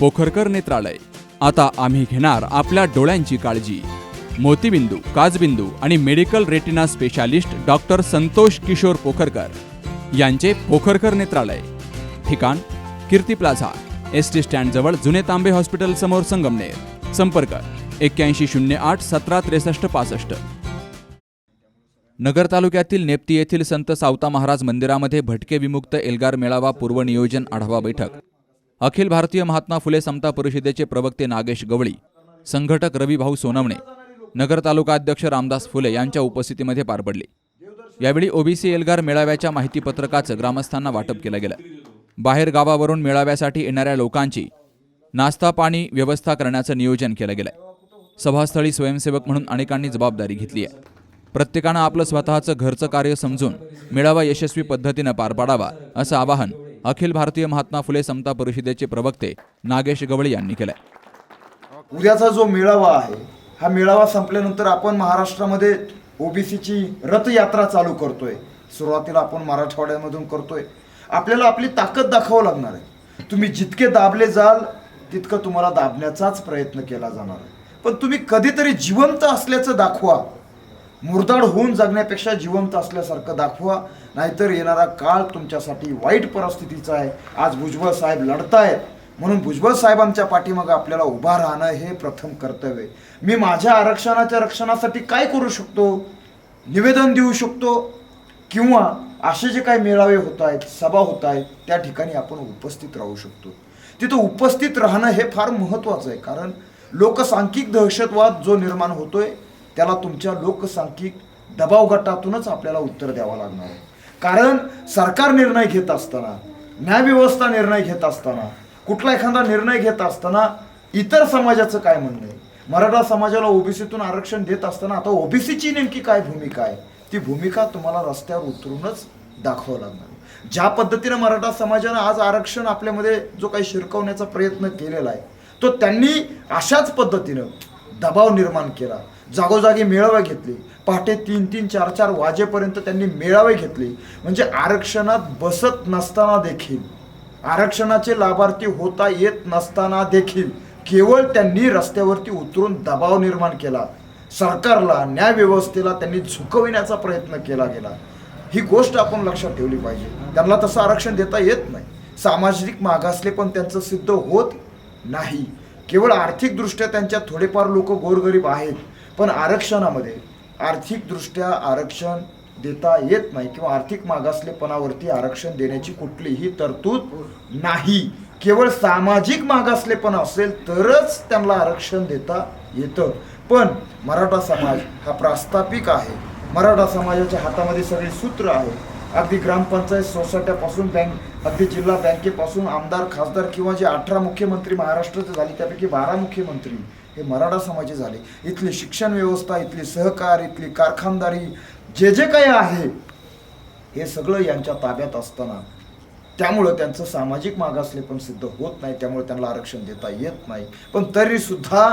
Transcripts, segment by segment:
पोखरकर नेत्रालय. आता आम्ही घेणार आपल्या डोळ्यांची काळजी. मोतीबिंदू काजबिंदू आणि medical retina specialist doctor Santosh Kishor Pokharkar यांचे पोखरकर नेत्रालय. ठिकाण कीर्ती प्लाझा एस टी स्टँडजवळ जुने तांबे हॉस्पिटल समोर संगमनेर. संपर्क एक्क्याऐंशी शून्य आठ सतरा त्रेसष्ट पासष्ट. नगर तालुक्यातील नेप्ती येथील संत सावता महाराज मंदिरामध्ये भटके विमुक्त एल्गार मेळावा पूर्वनियोजन आढावा बैठक. अखिल भारतीय महात्मा फुले समता परिषदेचे प्रवक्ते नागेश गवळी संघटक रविभाऊ सोनवणे नगर तालुका अध्यक्ष रामदास फुले यांच्या उपस्थितीमध्ये पार पडले. यावेळी ओबीसी एल्गार मेळाव्याच्या माहितीपत्रकाचं ग्रामस्थांना वाटप केलं गेलं. बाहेर गावावरून मेळाव्यासाठी येणाऱ्या लोकांची नाश्ता पाणी व्यवस्था करण्याचं नियोजन केलं गेलंय. सभास्थळी स्वयंसेवक म्हणून अनेकांनी जबाबदारी घेतली आहे. प्रत्येकानं आपलं स्वतःचं घरचं कार्य समजून मेळावा यशस्वी पद्धतीनं पार पाडावा असं आवाहन अखिल भारतीय महात्मा फुले समता परिषदेचे प्रवक्ते नागेश गवळी यांनी केलंय. उद्याचा जो मेळावा आहे हा मेळावा संपल्यानंतर आपण महाराष्ट्रामध्ये ओबीसीची रथयात्रा चालू करतोय. सुरुवातीला आपण मराठवाड्यामधून करतोय. आपल्याला आपली ताकद दाखवावं लागणार आहे. तुम्ही जितके दाबले जाल तितकं तुम्हाला दाबण्याचाच प्रयत्न केला जाणार आहे. पण तुम्ही कधीतरी जिवंत असल्याचं दाखवा. मुरदाड होऊन जगण्यापेक्षा जिवंत असल्यासारखं दाखवा. नाहीतर येणारा काळ तुमच्यासाठी वाईट परिस्थितीचा आहे. आज भुजबळ साहेब लढतायत. म्हणून भुजबळ साहेबांच्या पाठीमागं आपल्याला उभा राहणं हे प्रथम कर्तव्य आहे. मी माझ्या आरक्षणाच्या रक्षणासाठी काय करू शकतो? निवेदन देऊ शकतो? किंवा असे जे काही मेळावे होत आहेत सभा होत आहेत त्या ठिकाणी आपण उपस्थित राहू शकतो. तिथं उपस्थित राहणं हे फार महत्त्वाचं आहे. कारण लोकसांख्यिक दहशतवाद जो निर्माण होतोय त्याला तुमच्या लोकसांख्यिक दबाव गटातूनच आपल्याला उत्तर द्यावं लागणार आहे. कारण सरकार निर्णय घेत असताना न्यायव्यवस्था निर्णय घेत असताना कुठला एखादा निर्णय घेत असताना इतर समाजाचं काय म्हणणं आहे? मराठा समाजाला ओबीसीतून आरक्षण देत असताना आता ओबीसीची नेमकी काय भूमिका आहे? ती भूमिका तुम्हाला रस्त्यावर उतरूनच दाखवावं लागणार ज्या पद्धतीनं मराठा समाजानं आज आरक्षण आपल्यामध्ये जो काही शिरकवण्याचा प्रयत्न केलेला आहे तो त्यांनी अशाच पद्धतीनं दबाव निर्माण केला. जागोजागी मेळावे घेतले. पहाटे तीन तीन चार चार वाजेपर्यंत त्यांनी मेळावे घेतले. म्हणजे आरक्षणात बसत नसताना देखील आरक्षणाचे लाभार्थी होता येत नसताना देखील केवळ त्यांनी रस्त्यावरती उतरून दबाव निर्माण केला. सरकारला न्यायव्यवस्थेला त्यांनी झुकविण्याचा प्रयत्न केला गेला. ही गोष्ट आपण लक्षात ठेवली पाहिजे. त्यांना तसं आरक्षण देता येत नाही. सामाजिक मागासले पण त्यांचं सिद्ध होत नाही. केवळ आर्थिकदृष्ट्या त्यांच्यात थोडेफार लोक गोरगरीब आहेत पण आरक्षणामध्ये आर्थिकदृष्ट्या आरक्षण देता येत नाही किंवा आर्थिक मागासलेपणावरती आरक्षण देण्याची कुठलीही तरतूद नाही. केवळ सामाजिक मागासलेपण असेल तरच त्यांना आरक्षण देता येतं. पण मराठा समाज हा प्रास्ताविक आहे. मराठा समाजाच्या हातामध्ये सगळे सूत्र आहे. अगदी ग्रामपंचायत सोसायट्यापासून बँक अगदी जिल्हा बँकेपासून आमदार खासदार किंवा जे अठरा मुख्यमंत्री महाराष्ट्राचे झाले त्यापैकी बारा मुख्यमंत्री हे मराठा समाजी झाले. इथली शिक्षण व्यवस्था इथली सहकार इथली कारखानदारी जे जे काही आहे हे सगळं यांच्या ताब्यात असताना. त्यामुळं त्यांचं सामाजिक मागासले पण सिद्ध होत नाही त्यामुळे त्यांना आरक्षण देता येत नाही. पण तरीसुद्धा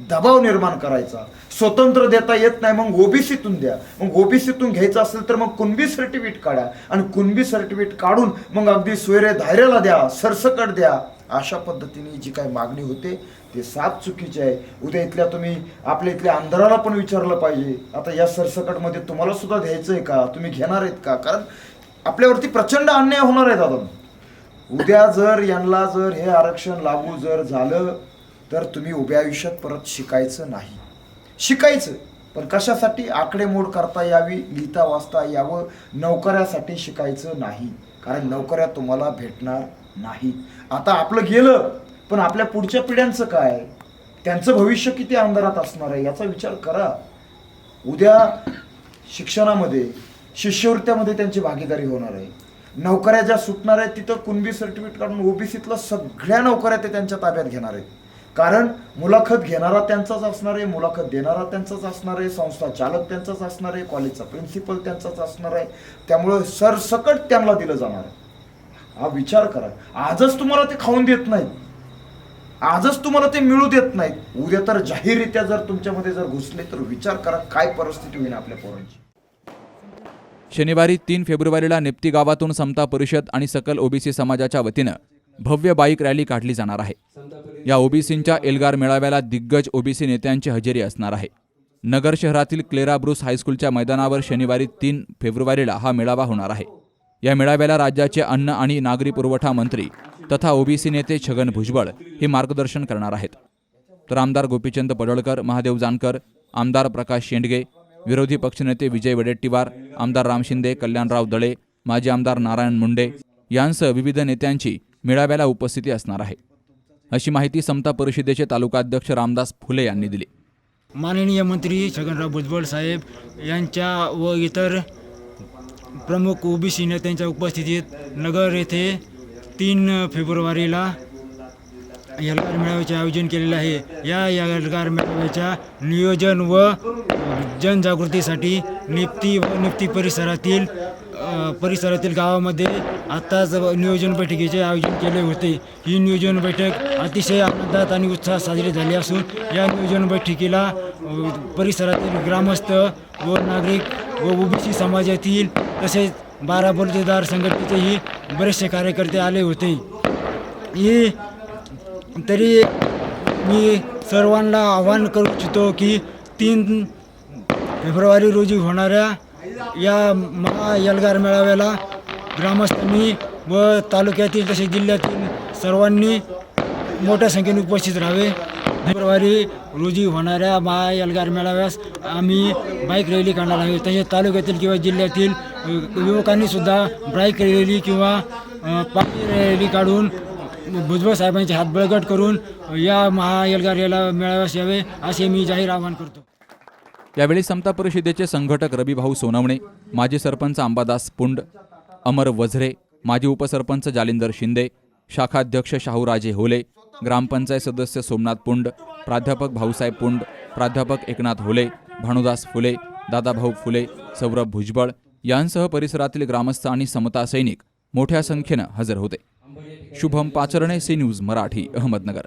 दबाव निर्माण करायचा. स्वतंत्र देता येत नाही मग ओबीसीतून द्या. मग ओबीसीतून घ्यायचं असेल तर मग कुणबी सर्टिफिकेट काढा आणि कुणबी सर्टिफिकेट काढून मग अगदी सोयरे धायऱ्याला द्या सरसकट द्या. अशा पद्धतीने जी काही मागणी होते ते साफ चुकीचे आहे. उद्या इथल्या तुम्ही आपल्या इथल्या अंधाराला पण विचारलं पाहिजे. आता या सरसकटमध्ये तुम्हाला सुद्धा द्यायचं आहे का? तुम्ही घेणार आहेत का? कारण आपल्यावरती प्रचंड अन्याय होणार आहे दादा. उद्या जर यांना जर हे आरक्षण लागू जर झालं तर तुम्ही उभ्या आयुष्यात परत शिकायचं नाही. शिकायचं पण कशासाठी आकडेमोड करता यावी लिहिता वाचता यावं नोकऱ्यासाठी शिकायचं नाही. कारण नोकऱ्या तुम्हाला भेटणार नाही आता आपलं गेलं पण आपल्या पुढच्या पिढ्यांचं काय? त्यांचं भविष्य किती अंधारात असणार आहे याचा विचार करा. उद्या शिक्षणामध्ये शिष्यवृत्त्यामध्ये त्यांची भागीदारी होणार आहे. नोकऱ्या ज्या सुटणार आहेत तिथं कुणबी सर्टिफिकेट काढून ओबीसीतलं सगळ्या नोकऱ्या ते त्यांच्या ताब्यात घेणार आहेत. कारण मुलाखत घेणारा त्यांचाच असणार आहे मुलाखत देणारा त्यांचाच असणार आहे संस्था चालक त्यांचाच असणार आहे कॉलेजचा प्रिन्सिपल त्यांचाच असणार आहे. त्यामुळं सरसकट त्यांना दिलं जाणार आहे. हा विचार करा. आजच तुम्हाला ते खाऊन देत नाहीत. आजच तुम्हाला ते मिळू देत नाहीत. उद्या तर जाहीररित्या जर तुमच्यामध्ये जर घुसले तर विचार करा काय परिस्थिती होईल आपल्या पोरांची. शनिवारी तीन फेब्रुवारीला नेप्ती गावातून समता परिषद आणि सकल ओबीसी समाजाच्या वतीनं भव्य बाईक रॅली काढली जाणार आहे. या ओबीसींच्या एल्गार मेळाव्याला दिग्गज ओबीसी नेत्यांची हजेरी असणार आहे. नगर शहरातील क्लेरा ब्रुस हायस्कूलच्या मैदानावर शनिवारी तीन फेब्रुवारीला हा मेळावा होणार आहे. या मेळाव्याला राज्याचे अन्न आणि नागरी पुरवठा मंत्री तथा ओबीसी नेते छगन भुजबळ हे मार्गदर्शन करणार आहेत. तर आमदार गोपीचंद पडळकर महादेव जानकर आमदार प्रकाश शेंडगे विरोधी पक्षनेते विजय वडेट्टीवार आमदार राम शिंदे कल्याणराव दळे माजी आमदार नारायण मुंडे यांसह विविध नेत्यांची मेळाव्याला उपस्थिती असणार आहे. अशी माहिती समता परिषदेचे तालुकाध्यक्ष रामदास फुले यांनी दिली. माननीय मंत्री छगनराव भुजबळ साहेब यांच्या व इतर प्रमुख ओबीसी नेत्यांच्या उपस्थितीत नगर येथे तीन फेब्रुवारीला एल्गार मेळाव्याचे आयोजन केलेले आहे. या एल्गार मेळाव्याच्या नियोजन व जनजागृतीसाठी निप्ती व निप्ती परिसरातील परिसरातील गावामध्ये आत्ताच नियोजन बैठकीचे आयोजन केले होते. ही नियोजन बैठक अतिशय आनंदात आणि उत्साहात साजरी झाली असून या नियोजन बैठकीला परिसरातील ग्रामस्थ व नागरिक व ओबीसी समाजातील तसेच बारा बलुतेदार संघटनेचेही बरेचसे कार्यकर्ते आले होते. ही तरी मी सर्वांना आवाहन करू इच्छितो की तीन फेब्रुवारी रोजी होणाऱ्या या महा एल्गार मेळाव्याला ग्रामस्थांनी व तालुक्यातील तसेच जिल्ह्यातील सर्वांनी मोठ्या संख्येने उपस्थित राहावे. फेब्रुवारी रोजी होणाऱ्या महा एल्गार मेळाव्यास आम्ही बाईक रॅली काढणार आहे तसेच तालुक्यातील किंवा जिल्ह्यातील युवकांनीसुद्धा बाईक रॅली किंवा पाणी रॅली काढून भुजबळ साहेबांचे हात बळकट करून या महा एल्गार याला मेळाव्यास यावे असे मी जाहीर आवाहन करतो. यावेळी समता परिषदेचे संघटक रविभाऊ सोनवणे माजी सरपंच अंबादास पुंड अमर वझरे माजी उपसरपंच जालिंदर शिंदे शाखाध्यक्ष शाहूराजे होले ग्रामपंचायत सदस्य सोमनाथ पुंड प्राध्यापक भाऊसाहेब पुंड प्राध्यापक एकनाथ होले भानुदास फुले दादाभाऊ फुले सौरभ भुजबळ यांसह परिसरातील ग्रामस्थ आणि समता सैनिक मोठ्या संख्येनं हजर होते. Shubham Pacharne C news Marathi Ahmednagar.